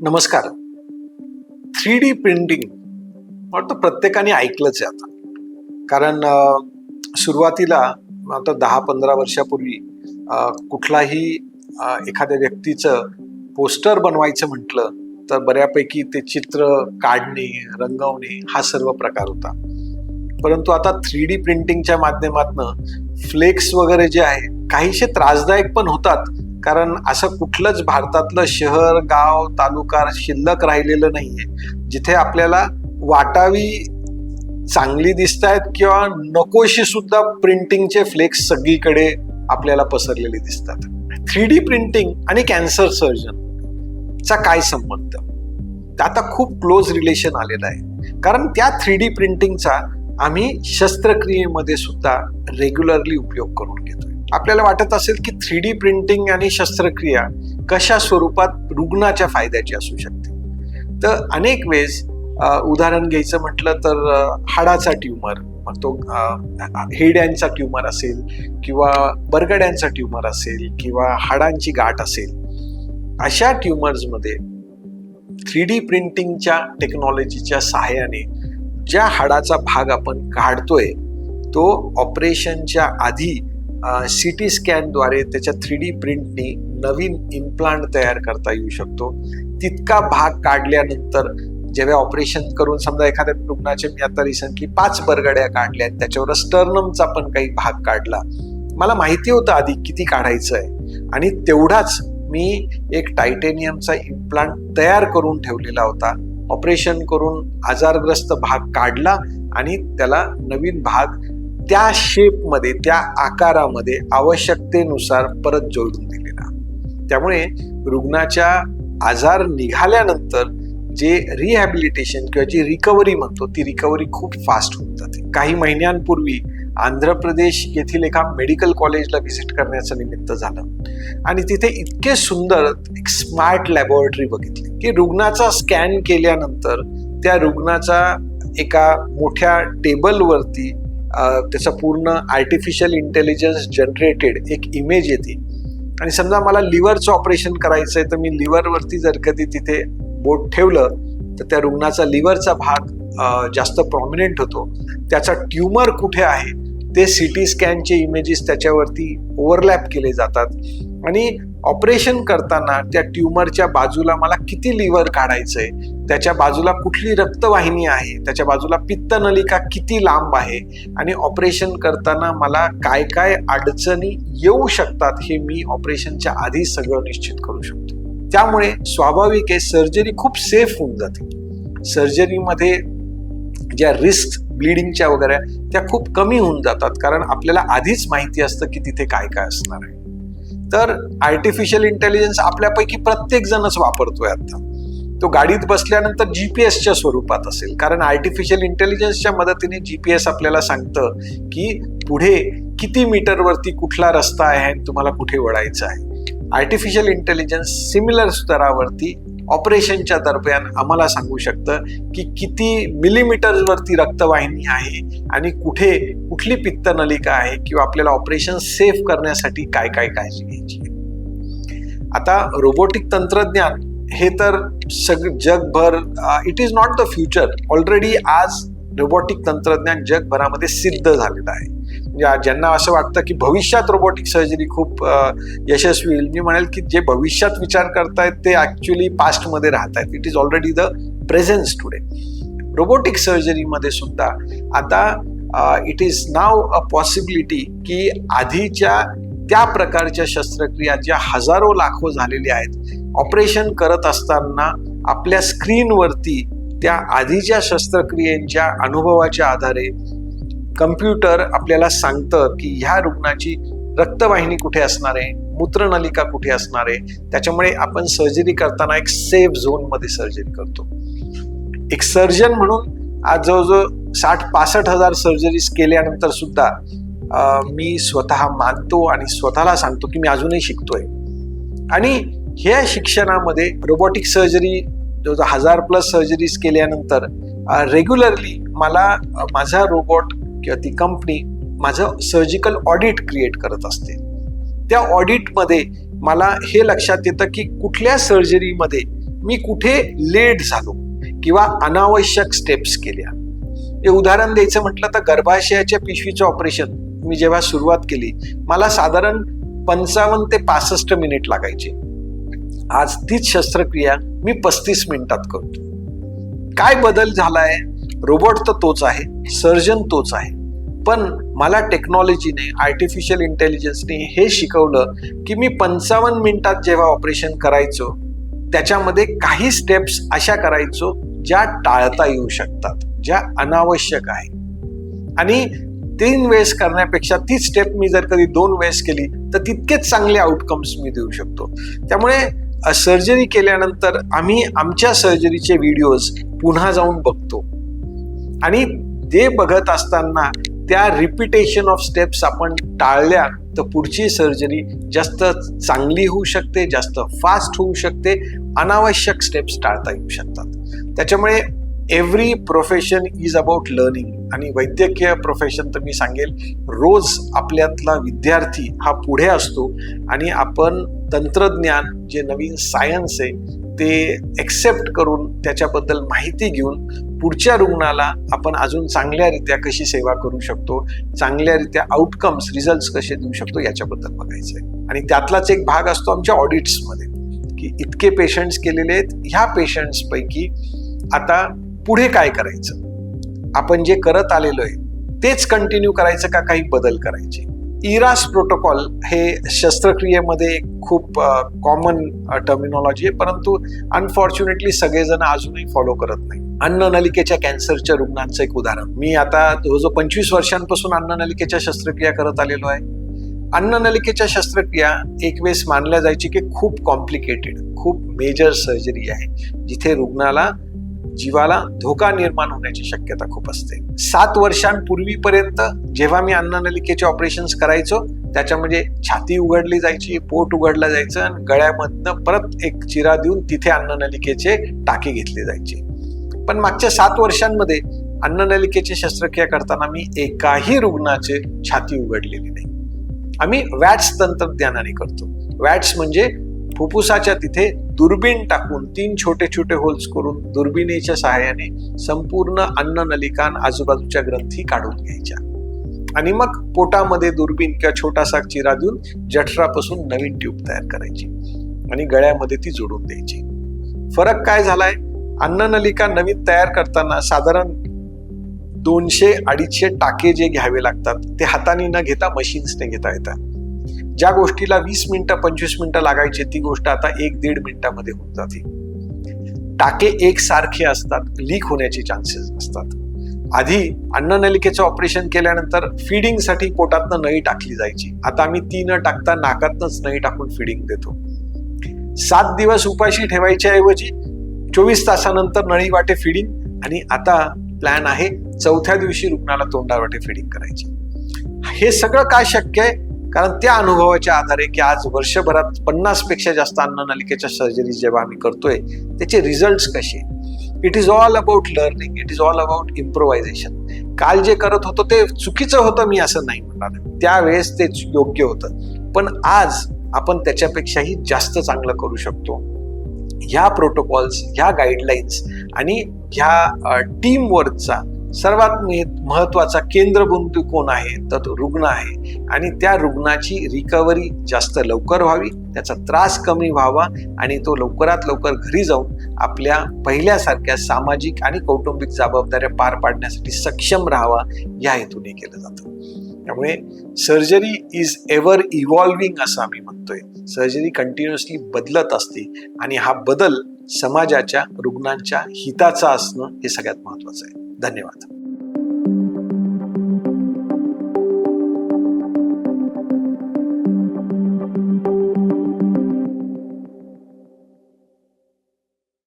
नमस्कार. Three D printing वाटतं प्रत्येकाने ऐकलंच आहे आता. कारण सुरुवातीला आता दहा पंधरा वर्षापूर्वी कुठलाही एखाद्या व्यक्तीचं पोस्टर बनवायचं म्हटलं तर बऱ्यापैकी ते चित्र काढणे रंगवणे हा सर्व प्रकार होता. परंतु आता थ्री डी प्रिंटिंगच्या माध्यमातनं फ्लेक्स वगैरे जे आहे काहीशे त्रासदायक पण होतात कारण असं कुठलंच भारतातलं शहर गाव तालुका शिल्लक राहिलेलं नाहीये. जिथे आपल्याला वाटावी चांगली दिसत आहेत किंवा नकोशी सुद्धा प्रिंटिंगचे फ्लेक्स सगळीकडे आपल्याला पसरलेले दिसतात. थ्री डी प्रिंटिंग आणि कॅन्सर सर्जन चा काय संबंध? आता खूप क्लोज रिलेशन आलेलं आहे. कारण त्या थ्री डी प्रिंटिंगचा आम्ही शस्त्रक्रियेमध्ये सुद्धा रेग्युलरली उपयोग करून घेतोय. आपल्याला वाटत असेल की थ्री डी प्रिंटिंग आणि शस्त्रक्रिया कशा स्वरूपात रुग्णाच्या फायद्याची असू शकते? तर अनेक वेळेस उदाहरण घ्यायचं म्हटलं तर हाडाचा ट्यूमर मग तो हेड्यांचा ट्युमर ट्यूमर असेल किंवा बरगड्यांचा ट्यूमर असेल किंवा हाडांची गाठ असेल अशा ट्यूमर्समध्ये थ्री डी प्रिंटिंगच्या टेक्नॉलॉजीच्या सहाय्याने ज्या हाडाचा भाग आपण काढतोय तो ऑपरेशनच्या आधी सी टी स्कॅनद्वारे त्याच्या थ्री डी प्रिंटनी नवीन इम्प्लांट तयार करता येऊ शकतो. तितका भाग काढल्यानंतर जेव्हा ऑपरेशन करून समजा एखाद्या रुग्णाचे मी आता रिसेंटली पाच बरगड्या काढल्या त्याच्यावर स्टर्नमचा पण काही भाग काढला. मला माहिती होतं आधी किती काढायचं आहे आणि तेवढाच मी एक टायटेनियमचा इम्प्लांट तयार करून ठेवलेला होता. ऑपरेशन करून आजारग्रस्त भाग काढला आणि त्याला नवीन भाग त्या शेपमध्ये त्या आकारामध्ये आवश्यकतेनुसार परत जोडून दिलेला. त्यामुळे रुग्णाच्या आजार निघाल्यानंतर जे रिहॅबिलिटेशन किंवा जी रिकव्हरी म्हणतो ती रिकव्हरी खूप फास्ट होऊन जाते. काही महिन्यांपूर्वी आंध्र प्रदेश येथील एका मेडिकल कॉलेजला व्हिजिट करण्याचं निमित्त झालं. आणि तिथे इतके सुंदर एक स्मार्ट लॅबोरेटरी बघितली की रुग्णाचा स्कॅन केल्यानंतर त्या रुग्णाचा एका मोठ्या टेबलवरती त्याचा पूर्ण आर्टिफिशियल इंटेलिजन्स जनरेटेड एक इमेज येते. आणि समजा मला लिव्हरचं ऑपरेशन करायचं आहे तर मी लिव्हरवरती जर कधी तिथे बोट ठेवलं तर त्या रुग्णाचा लिव्हरचा भाग जास्त प्रॉमिनेंट होतो. त्याचा ट्यूमर कुठे आहे? ते सी टी स्कॅनचे इमेजेस त्याच्यावरती ओव्हरलॅप केले जातात. आणि ऑपरेशन करताना त्या ट्यूमरच्या बाजूला मला किती लिव्हर काढायचंय त्याच्या बाजूला कुठली रक्तवाहिनी आहे त्याच्या बाजूला पित्तनलिका किती लांब आहे आणि ऑपरेशन करताना मला काय काय अडचणी येऊ शकतात हे मी ऑपरेशनच्या आधी सगळं निश्चित करू शकतो. त्यामुळे स्वाभाविक आहे सर्जरी खूप सेफ होऊन जाते. सर्जरीमध्ये ज्या रिस्क ब्लिडिंगच्या वगैरे त्या खूप कमी होऊन जातात. कारण आपल्याला आधीच माहिती असतं की तिथे काय काय असणार आहे. तर आर्टिफिशियल इंटेलिजन्स आपल्यापैकी प्रत्येक जणच वापरतोय आता. तो गाडीत बसल्यानंतर जी पी एसच्या स्वरूपात असेल. कारण आर्टिफिशियल इंटेलिजन्सच्या मदतीने जी पी एस आपल्याला सांगतं की पुढे किती मीटरवरती कुठला रस्ता आहे आणि तुम्हाला कुठे वळायचं आहे. आर्टिफिशियल इंटेलिजन्स सिमिलर स्तरावरती ऑपरेशनच्या दरम्यान आम्हाला सांगू शकतं की किती मिलीमीटर्सवरती रक्तवाहिनी आहे आणि कुठे कुठली पित्तनलिका आहे किंवा आपल्याला ऑपरेशन सेफ करण्यासाठी काय काय काळजी घ्यायची आता रोबोटिक तंत्रज्ञान हे तर सग जगभर it is not the future already आज रोबोटिक तंत्रज्ञान जगभरामध्ये सिद्ध झालेलं आहे. ज्यांना असं वाटतं की भविष्यात रोबोटिक सर्जरी खूप यशस्वी होईल. मी म्हणेल की जे भविष्यात विचार करतायत ते ॲक्च्युली पास्टमध्ये राहत आहेत it is already the presence today robotic सर्जरीमध्ये सुद्धा आता it is now a possibility की आधीच्या त्या प्रकारच्या शस्त्रक्रिया ज्या हजारो लाखो झालेल्या आहेत ऑपरेशन करत असताना आपल्या स्क्रीनवरती त्या आधीच्या शस्त्रक्रियेच्या अनुभवाच्या आधारे कम्प्युटर आपल्याला सांगतं की ह्या रुग्णाची रक्तवाहिनी कुठे असणार आहे? मूत्रनलिका कुठे असणार आहे? त्याच्यामुळे आपण सर्जरी करताना एक सेफ झोनमध्ये सर्जरी करतो. एक सर्जन म्हणून आज जवळजवळ साठ पासष्ट हजार सर्जरीज केल्यानंतर सुद्धा मी स्वतः मानतो आणि स्वतःला सांगतो की मी अजूनही शिकतोय. आणि ह्या शिक्षणामध्ये रोबोटिक सर्जरी जवळजवळ हजार प्लस सर्जरीज केल्यानंतर रेग्युलरली मला माझा रोबोट किंवा ती कंपनी माझं सर्जिकल ऑडिट क्रिएट करत असते. त्या ऑडिटमध्ये मला हे लक्षात येतं की कुठल्या सर्जरीमध्ये मी कुठे लेट झालो किंवा अनावश्यक स्टेप्स केल्या. हे उदाहरण द्यायचं म्हटलं तर गर्भाशयाच्या पिशवीचं ऑपरेशन मी जेव्हा सुरुवात केली मला साधारण पंचावन्न ते पासष्ट मिनिट लागायचे. आज तीच शस्त्रक्रिया मी पस्तीस मिनिटात करतो. काय बदल झालाय? रोबोट तर तोच आहे सर्जन तोच आहे. पण मला टेक्नॉलॉजीने आर्टिफिशियल इंटेलिजन्सने हे शिकवलं की मी पंचावन्न मिनिटात जेव्हा ऑपरेशन करायचो त्याच्यामध्ये काही स्टेप्स अशा करायचो ज्या टाळता येऊ शकतात ज्या अनावश्यक आहे आणि तीन वेळेस करण्यापेक्षा ती स्टेप मी जर कधी दोन वेळेस केली तर तितकेच चांगले आउटकम्स मी देऊ शकतो. त्यामुळे सर्जरी केल्यानंतर आम्ही आमच्या सर्जरीचे व्हिडिओज पुन्हा जाऊन बघतो. आणि ते बघत असताना त्या रिपिटेशन ऑफ स्टेप्स आपण टाळल्या तर पुढची सर्जरी जास्त चांगली होऊ शकते जास्त फास्ट होऊ शकते. अनावश्यक स्टेप्स टाळता येऊ शकतात. त्याच्यामुळे every profession is about learning आणि वैद्यकीय प्रोफेशन तर मी सांगेल रोज आपल्यातला विद्यार्थी हा पुढे असतो. आणि आपण तंत्रज्ञान जे नवीन सायन्स आहे ते एक्सेप्ट करून त्याच्याबद्दल माहिती घेऊन पुढच्या रुग्णाला आपण अजून चांगल्यारित्या कशी सेवा करू शकतो चांगल्यारित्या आउटकम्स रिझल्ट कसे देऊ शकतो याच्याबद्दल बघायचं आहे आणि त्यातलाच एक भाग असतो आमच्या ऑडिट्समध्ये की इतके पेशंट्स केलेले आहेत ह्या पेशंट्सपैकी आता पुढे काय करायचं? आपण जे करत आलेलो आहे तेच कंटिन्यू करायचं का काही बदल करायचे? इरास प्रोटोकॉल हे शस्त्रक्रियेमध्ये खूप कॉमन टर्मिनॉलॉजी आहे. परंतु अनफॉर्च्युनेटली सगळेजण अजूनही फॉलो करत नाही. अन्ननलिकेच्या कॅन्सरच्या रुग्णांचं एक उदाहरण. मी आता जवळजवळ पंचवीस वर्षांपासून अन्ननलिकेच्या शस्त्रक्रिया करत आलेलो आहे. अन्ननलिकेच्या शस्त्रक्रिया एक वेळेस मानल्या जायची की खूप कॉम्प्लिकेटेड खूप मेजर सर्जरी आहे. जिथे रुग्णाला जीवाला धोका निर्माण होण्याची शक्यता खूप असते. सात वर्षांपूर्वीपर्यंत जेव्हा मी अन्ननलिकेचे ऑपरेशन्स करायचो त्याच्यामध्ये म्हणजे छाती उघडली जायची पोट उघडलं जायचं आणि गळ्यामधनं परत एक चिरा देऊन तिथे अन्ननलिकेचे टाके घेतले जायचे. पण मागच्या सात वर्षांमध्ये अन्ननलिकेची शस्त्रक्रिया करताना मी एकाही रुग्णाचे छाती उघडलेली नाही. आम्ही वॅट्स तंत्रज्ञानाने करतो. वॅट्स म्हणजे फुफ्फुसाच्या तिथे दुर्बीण टाकून तीन छोटे छोटे होल्स करून दुर्बिणीच्या सहाय्याने संपूर्ण अन्न नलिकान आजूबाजूच्या ग्रंथी काढून घ्यायच्या. आणि मग पोटामध्ये दुर्बीण किंवा छोटासा चिरा देऊन जठरापासून नवीन ट्यूब तयार करायची आणि गळ्यामध्ये ती जोडून द्यायची. फरक काय झालाय? अन्न नलिका नवीन तयार करताना साधारण दोनशे अडीचशे टाके जे घ्यावे लागतात ते हाताने न घेता मशीन्सने घेता येतात. ज्या गोष्टीला वीस मिनिटं पंचवीस मिनिटं लागायची ती गोष्ट आता एक दीड मिनिटामध्ये होऊन जाते. टाके एक सारखे असतात लीक होण्याचे चान्सेस असतात. आधी अन्ननलिकेचं ऑपरेशन केल्यानंतर फिडिंगसाठी पोटातनं नळी टाकली जायची. आता आम्ही ती न टाकता नाकातनच नळी टाकून फिडिंग देतो. सात दिवस उपाशी ठेवायच्या ऐवजी चोवीस तासानंतर नळी वाटे फिडिंग आणि आता प्लॅन आहे चौथ्या दिवशी रुग्णाला तोंडावाटे फिडिंग करायची. हे सगळं काय शक्य आहे? कारण त्या अनुभवाच्या आधारे की आज वर्षभरात पन्नासपेक्षा जास्त अन्ननलिकेच्या सर्जरी जेव्हा आम्ही करतोय त्याचे रिझल्ट कसे? It is all about learning it is all about improvisation काल जे करत होतो ते चुकीचं होतं मी असं नाही म्हणणार. त्यावेळेस ते योग्य होतं. पण आज आपण त्याच्यापेक्षाही जास्त चांगलं करू शकतो. ह्या प्रोटोकॉल्स ह्या गाईडलाईन्स आणि ह्या टीमवर्कचा सर्वात महत्त्वाचा केंद्रबिंदू कोण आहे? तर तो रुग्ण आहे. आणि त्या रुग्णाची रिकव्हरी जास्त लवकर व्हावी त्याचा त्रास कमी व्हावा आणि तो लवकरात लवकर घरी जाऊन आपल्या पहिल्यासारख्या सामाजिक आणि कौटुंबिक जबाबदाऱ्या पार पाडण्यासाठी सक्षम राहावा या हेतूने केलं जातं. त्यामुळे सर्जरी इज एव्हर इव्हॉल्विंग असं आम्ही म्हणतोय. सर्जरी कंटिन्युअसली बदलत असते आणि हा बदल समाजाच्या रुग्णांच्या हिताचा असणं हे सगळ्यात महत्वाचं आहे. ధన్యవాదాలు